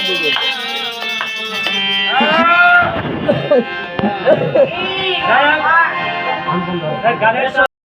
હાથ દેજો ગાયક